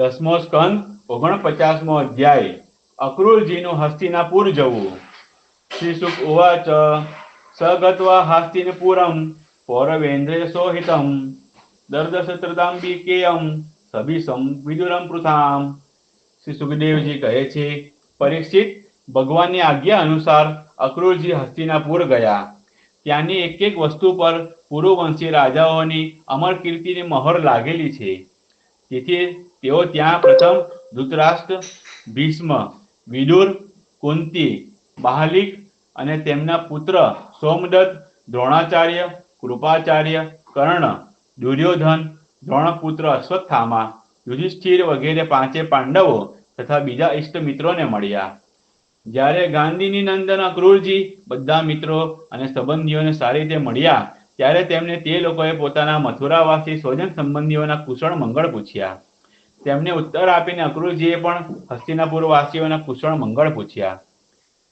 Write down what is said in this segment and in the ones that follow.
દસમો સ્કંદ, ઓગણપચાસમો અધ્યાય. અક્રુરજીનું હસ્તિનાપુર જવું. શ્રી સુક ઉવાચ, સગત્વા હાસ્તિનપુરમ પૌરવેન્દ્ર સોહિતમ દર્દશત્રદાંબિકેયમ સભિસમ વિદુરમ પૃથામ. શ્રી સુખદેવજી કહે છે, પરીક્ષિત, ભગવાનની આજ્ઞા અનુસાર અક્રુરજી હસ્તિનાપુર ગયા. ત્યાંની એક એક વસ્તુ પર પુરુવંશી રાજાઓની અમર કીર્તિની મહોર લાગેલી છે. તેથી તેઓ ત્યાં પ્રથમ ધૃતરાષ્ટ્ર, ભીષ્મ, વિદુર, કુંતી બાહલિક અને તેમના પુત્ર સોમદત્ત, દ્રોણાચાર્ય, કૃપાચાર્ય, કર્ણ, દુર્યોધન, દ્રોણપુત્ર અશ્વત્થામા, યુધિષ્ઠિર વગેરે પાંચે પાંડવો તથા બીજા ઇષ્ટ મિત્રોને મળ્યા. જ્યારે ગાંધીની નંદન અક્રૂરજી બધા મિત્રો અને સંબંધીઓને સારી રીતે મળ્યા, ત્યારે તેમને તે લોકોએ પોતાના મથુરાવાસી સ્વજન સંબંધીઓના કુશળ મંગળ પૂછ્યા. તેમને ઉત્તર આપીને અક્રુરજીએ પણ હસ્તિનાપુર વાસીઓના કુશળ મંગળ પૂછ્યા.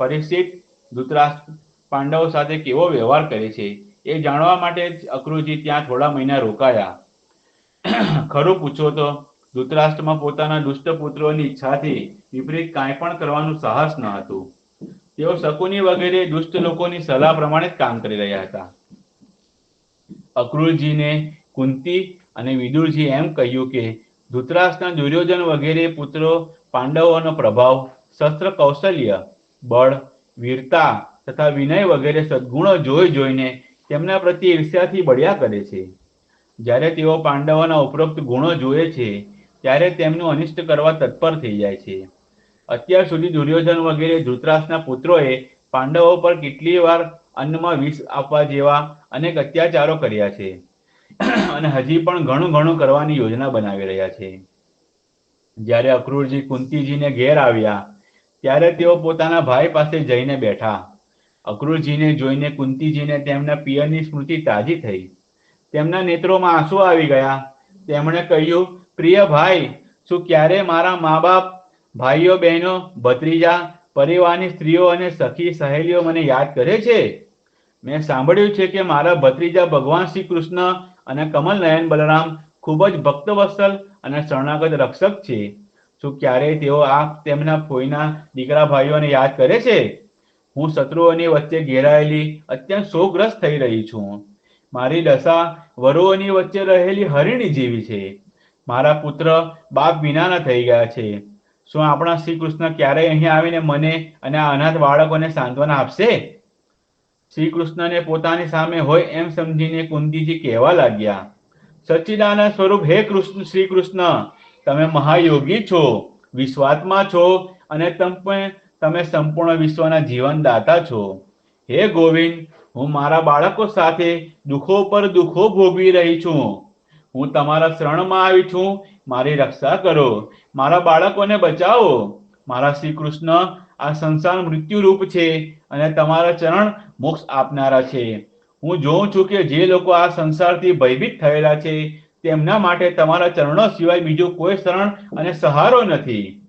પરીક્ષિત ધૃતરાષ્ટ્ર પાંડવો સાથે કેવો વ્યવહાર કરે છે એ જાણવા માટે જ અક્રુરજી ત્યાં થોડા મહિના રોકાયા. ખરું પૂછો તો, ધૃતરાષ્ટ્રમાં પોતાના દુષ્ટ પુત્રોની ઈચ્છાથી વિપરીત કાંઈ પણ કરવાનું સાહસ ન હતું. તેઓ શકુની વગેરે દુષ્ટ લોકોની સલાહ પ્રમાણે જ કામ કરી રહ્યા હતા. અક્રુરજીને કુંતી અને વિદુરજી એમ કહ્યું કે ધૃતરાષ્ટ્રના દુર્યોધન વગેરે પુત્રો, પાંડવોનો પ્રભાવ, શસ્ત્ર કૌશલ્ય, બળ, વીરતા તથા વિનય વગેરે સદ્ગુણો જોઈ જોઈને તેમના પ્રત્યે ઈર્ષ્યાથી બળ્યા કરે છે. જ્યારે તેઓ પાંડવોના ઉપરોક્ત ગુણો જુએ છે, ત્યારે તેમનું અનિષ્ટ કરવા તત્પર થઈ જાય છે. અત્યાર સુધી દુર્યોધન વગેરે ધૃતરાષ્ટ્રના પુત્રોએ પાંડવો પર કેટલી વાર અન્નમાં વિષ આપવા જેવા અનેક અત્યાચારો કર્યા છે. અને હજી પણ ઘણું ઘણું કરવાની યોજના બનાવી રહ્યા છે. જ્યારે અક્રૂરજી કુંતીજીને ઘેર આવ્યા, ત્યારે તેઓ પોતાના ભાઈ પાસે જઈને બેઠા. અક્રૂરજીને જોઈને કુંતીજીને તેમના પિયરની સ્મૃતિ તાજી થઈ. તેમના નેત્રોમાં આંસુ આવી ગયા. તેમણે કહ્યું, પ્રિય ભાઈ, શું ક્યારે મારા મા બાપ ભાઈઓ, બહેનો, ભત્રીજા, પરિવારની સ્ત્રીઓ અને સખી સહેલીઓ મને યાદ કરે છે? મેં સાંભળ્યું છે કે મારા ભત્રીજા ભગવાન શ્રી કૃષ્ણ અને કમલ નયન બલરામ ખૂબ જ ભક્તવત્સલ અને શરણાગત રક્ષક છે. શું ક્યારેય તેઓ આ તેમના ફોઈના દીકરા ભાઈઓને યાદ કરે છે? હું શત્રુઓની વચ્ચે ઘેરાયેલી અત્યંત શોકગ્રસ્ત થઈ રહી છું. મારી દશા વરુઓની વચ્ચે રહેલી હરિણી જેવી છે. મારા પુત્ર બાપ વિનાના થઈ ગયા છે. શું આપણા શ્રી કૃષ્ણ ક્યારેય અહીં આવીને મને અને આ અનાથ બાળકોને સાંત્વના આપશે? શ્રી કૃષ્ણને પોતાની સામે હોય એમ સમજીને કુંતીજી કહેવા લાગ્યા, સચ્ચિદાનંદ સ્વરૂપ, હે કૃષ્ણ શ્રી કૃષ્ણ તમે મહાયોગી છો, વિશ્વાત્મા છો અને તમે તમે સંપૂર્ણ વિશ્વના જીવનદાતા છો. હે ગોવિંદ, હું મારા બાળકો સાથે દુઃખો પર દુઃખો ભોગવી રહી છું. હું તમારા શરણમાં આવી છું. મારી રક્ષા કરો. મારા બાળકોને બચાવો. મારા શ્રી કૃષ્ણ આ સંસાર મૃત્યુ રૂપ છે અને તમારા ચરણ મોક્ષ આપનારા છે. હું જોઉં છું કે જે લોકો આ સંસારથી ભયભીત થયેલા છે, તેમના માટે તમારા ચરણો સિવાય બીજું કોઈ શરણ અને સહારો નથી.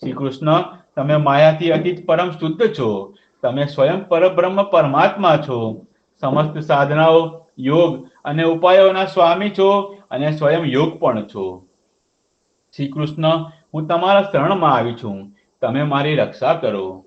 શ્રી કૃષ્ણ તમે માયાથી અતીત પરમ શુદ્ધ છો. તમે સ્વયં પરબ્રહ્મ પરમાત્મા છો. સમસ્ત સાધનાઓ, યોગ અને ઉપાયોના સ્વામી છો અને સ્વયં યોગ પણ છો. શ્રી કૃષ્ણ હું તમારા શરણમાં આવી છું. તમે મારી રક્ષા કરો.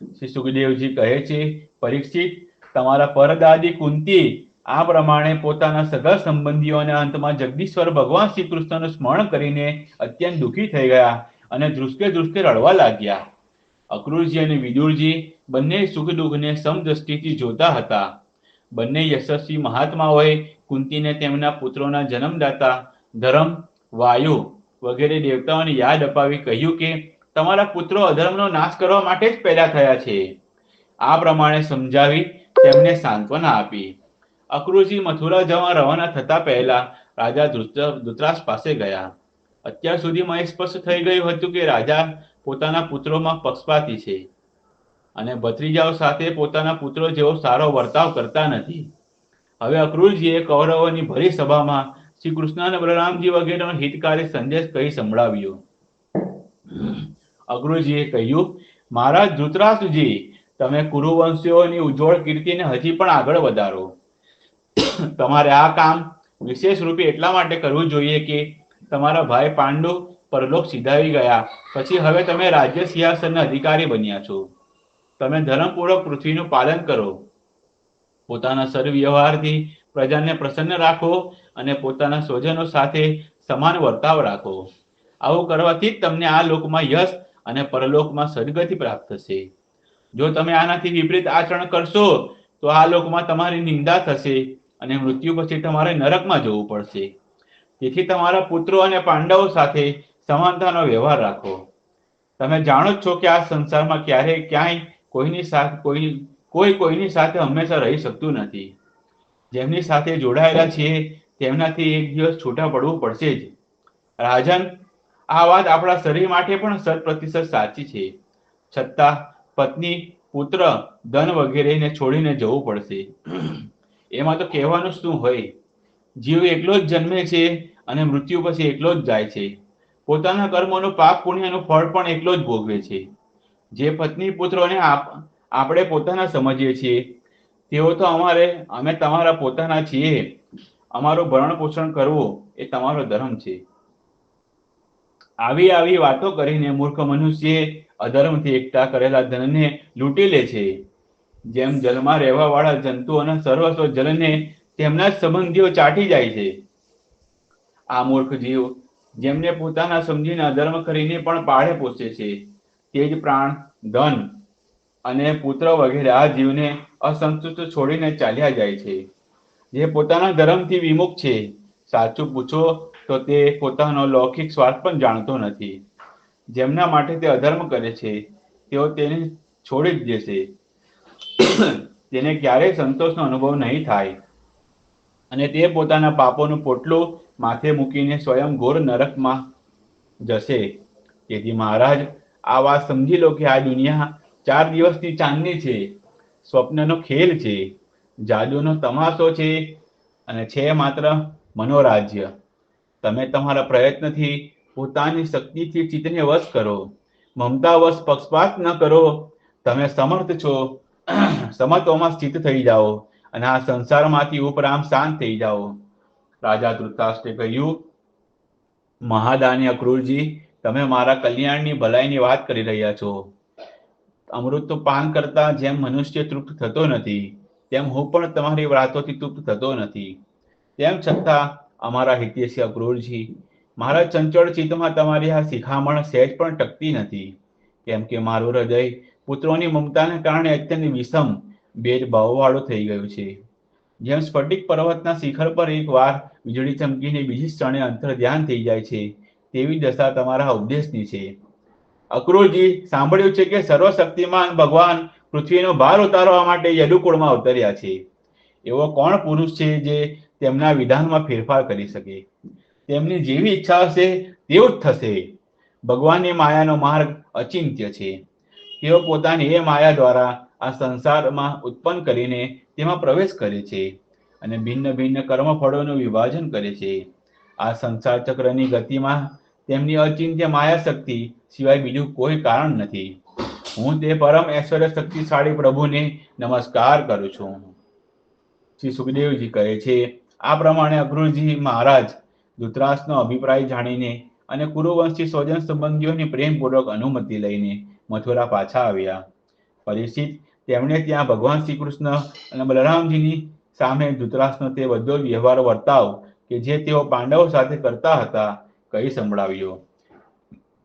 શ્રી સુખદેવજી કહે છે, પરીક્ષિત, તમારા પરદાદી કુંતી આ પ્રમાણે પોતાના સગા સંબંધીઓને અંતમાં જગદીશ્વર ભગવાન શ્રી કૃષ્ણનું સ્મરણ કરીને અત્યંત દુઃખી થઈ ગયા અને ધ્રુસકે ધ્રુસકે રડવા લાગ્યા. અક્રૂરજી અને વિદુરજી બંને સુખ દુઃખને સમદ્રષ્ટિથી જોતા હતા. બંને યશસ્વી મહાત્માઓએ કુંતીને તેમના પુત્રોના જન્મદાતા ધર્મ, વાયુ વગેરે દેવતાઓને યાદ અપાવી કહ્યું કે તમારા પુત્રો અધર્મનો નાશ કરવા માટે જ પેદા થયા છે. આ પ્રમાણે સમજાવી તેમને સાંત્વના આપી. અક્રુજી મથુરા જવા રવાના થતા પહેલા રાજા ધૃતરાષ્ટ્ર પાસે ગયા. અત્યાર સુધીમાં એ સ્પષ્ટ થઈ ગયું હતું કે રાજા પોતાના પુત્રોમાં પક્ષપાતી છે અને ભત્રીજાઓ સાથે પોતાના પુત્રો જેવો સારો વર્તાવ કરતા નથી. હવે અક્રુરજીએ કૌરવોની ભરી સભામાં શ્રી કૃષ્ણ અને બલરામજી વગેરેનો હિતકારી સંદેશ કહી સંભળાવ્યો. અક્રૂરજીએ કહ્યું, મહારાજ ધૃતરાષ્ટ્રજી, તમે કુરુવંશીઓની ઉજ્જવળ કીર્તિને હજી પણ આગળ વધારો. તમારે આ કામ વિશેષ રૂપે એટલા માટે કરવું જોઈએ કે તમારા ભાઈ પાંડુ પરલોક સિધાવી ગયા. પછી હવે તમે રાજ્ય સિંહાસનના અધિકારી બન્યા છો. તમે ધર્મપૂર્વક પૃથ્વીનું પાલન કરો. પોતાના સર્વવ્યવહારથી પ્રજાને પ્રસન્ન રાખો અને પોતાના સ્વજનો સાથે સમાન વર્તાવ રાખો. આવું કરવાથી જ તમને આ લોકમાં યશ અને પરલોકમાં સદગતિ પ્રાપ્ત થશે. જો તમે આનાથી વિપરીત આચરણ કરશો, તો આ લોકમાં તમારી નિંદા થશે અને મૃત્યુ પછી તમારે નરકમાં જવું પડશે. તેથી તમારા પુત્રો અને પાંડવો સાથે સમાનતાનો વ્યવહાર રાખો. તમે જાણો જ છો કે આ સંસારમાં ક્યારેય ક્યાંય કોઈની સાથે, કોઈ કોઈ કોઈની સાથે હંમેશા રહી શકતું નથી. જેમની સાથે જોડાયેલા છીએ, તેમનાથી એક દિવસ છૂટા પડવું પડશે જ. રાજન આ વાત આપણા શરીર માટે પણ શત પ્રતિશત સાચી છે. છતાં પત્ની, પુત્ર, ધન વગેરેને છોડીને જવું પડશે. એમાં તો કહેવાનું શું હોય? જીવ એકલો જ જન્મે છે અને મૃત્યુ પછી એકલો જ જાય છે. પોતાના કર્મોનું પાપ પુણ્યનું ફળ પણ એકલો જ ભોગવે છે. જે પત્ની, પુત્રોને આપ, આપણે પોતાના સમજીએ છીએ. તેઓ તો અમારે, અમે તમારા પોતાના છીએ. અમારું ભરણ પોષણ કરવું એ તમારો ધર્મ છે. આવી આવી વાતો કરીને મૂર્ખ મનુષ્ય અધર્મથી એકઠા કરેલા ધનને લૂંટી લે છે. જેમ જલમાં રહેવા વાળા જંતુઓના સર્વસ્વ જલને તેમના સંબંધીઓ ચાટી જાય છે. આ મૂર્ખ જીવ જેમને પોતાના સમજીને અધર્મ કરીને પણ પાળે પોષે છે. તે જ પ્રાણ, ધન અને પુત્ર વગેરે આ જીવને અસંતુષ્ટ છોડીને ચાલ્યા જાય છે. જે પોતાના ધર્મથી વિમુખ છે. સાચું પૂછો તો તે પોતાનો લૌકિક સ્વાર્થ પણ જાણતો નથી. જેમના માટે તે અધર્મ કરે છે, તેઓ તેને છોડી જ દેશે. તેને ક્યારેય સંતોષનો અનુભવ નહીં થાય. અને તે પોતાના પાપોનું પોટલું માથે મૂકીને સ્વયં ઘોર નરકમાં જશે. તેથી મહારાજ, આ વાત સમજી લો કે આ દુનિયા ચાર દિવસની ચાંદની છે, સ્વપ્નનો ખેલ છે, જાદુનો તમાશો છે, અને છે માત્ર મનોરાજ્ય. તમે તમારા પ્રયત્નથી પોતાની શક્તિથી ચિત્તને વશ કરો. મમતાવશ પક્ષપાત ન કરો. તમે સમર્થ છો. સમત્વમાં સ્થિત થઈ જાઓ અને આ સંસારમાંથી ઉપરામ શાંત થઈ જાઓ. રાજા ધૃતરાષ્ટ્રે કહ્યું મહાદાની અક્રૂરજી તમે મારા કલ્યાણની ભલાઈની વાત કરી રહ્યા છો. અમૃત પાન કરતા જેમ મનુષ્ય તૃપ્ત થતો નથી, તેમ હું પણ તમારી વાતોથી તૃપ્ત થતો નથી. તેમ છતાં અમારા હિતેશ્ય અક્રૂરજી, મારા ચંચળ ચિત્તમાં તમારી આ શિખામણ સહેજ પણ ટકતી નથી. કેમ કે મારું હૃદય પુત્રોની મમતાને કારણે અત્યંત વિષમ ભેદભાવવાળું થઈ ગયું છે. જેમ સ્ફટિક પર્વતના શિખર પર એક વાર વીજળી ચમકીને બીજી ક્ષણે અંતર ધ્યાન થઈ જાય છે, તેવી દશા તમારા ઉપદેશની છે. અક્રૂરજી, સાંભળ્યું છે કે સર્વશક્તિમાન ભગવાન પૃથ્વીનો ભાર ઉતારવા માટે યદુકુળમાં અવતર્યા છે. એવો કોણ પુરુષ છે જે તેમના વિધાનમાં ફેરફાર કરી શકે. તેમની જેવી ઈચ્છા હશે તેવું જ થશે. ભગવાનની માયાનો માર્ગ અચિંત્ય છે. તેઓ પોતાની એ માયા દ્વારા આ સંસારમાં ઉત્પન્ન કરીને તેમાં પ્રવેશ કરે છે અને ભિન્ન ભિન્ન કર્મફળોનું વિભાજન કરે છે. આ સંસાર ચક્રની ગતિમાં તેમની અચિંત્ય માયા શક્તિ સિવાય બીજું કોઈ કારણ નથી. હું તે પરમ ઐશ્વર્ય શક્તિશાળી પ્રભુને નમસ્કાર કરું છું. શ્રી સુખદેવજી કહે છે આ પ્રમાણે અક્રૂરજી મહારાજ ધૃતરાષ્ટ્રનો અભિપ્રાય જાણીને અને કુરુવંશી સ્વજન સંબંધીઓની પ્રેમપૂર્વક અનુમતિ લઈને મથુરા પાછા આવ્યા. પરિચિત તેમણે ત્યાં ભગવાન શ્રી કૃષ્ણ અને બલરામજીની સામે ધૃતરાષ્ટ્રનો તે બધો વ્યવહાર વર્તાવ કે જે તેઓ પાંડવો સાથે કરતા હતા, કહી સંભળાવ્યો.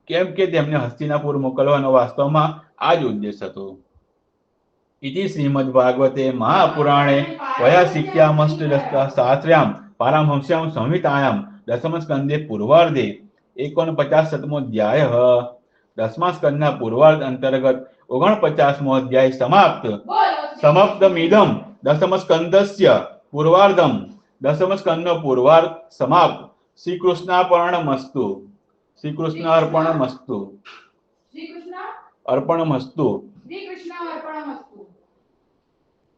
કેમ કે તેમને હસ્તિનાપુર મોકલવાનો વાસ્તવમાં આ જ ઉદ્દેશ હતો. મહાપુરાણે વયાસિક્યામષ્ટદસ્તા શાસ્ત્ર્યામ પારમહંસ્યામ સંહિતાયામ દસમ સ્કંદે પૂર્વાર્ધે એકોનપચાસમો અધ્યાય દસમા સ્કંદના પૂર્વાર્ધ અંતર્ગત ઓગણપચાસમો અધ્યાય સમાપ્ત સમાપ્તમિદમ દસમ સ્કંદસ્ય પૂર્વાર્ધમ દસમ સ્કંદનો પૂર્વાર્ધ સમાપ્ત શ્રી કૃષ્ણાર્પણમસ્તુ શ્રી કૃષ્ણ અર્પણ મસ્તુ અર્પણ મસ્તુ શ્રી કૃષ્ણ અર્પણમસ્તુ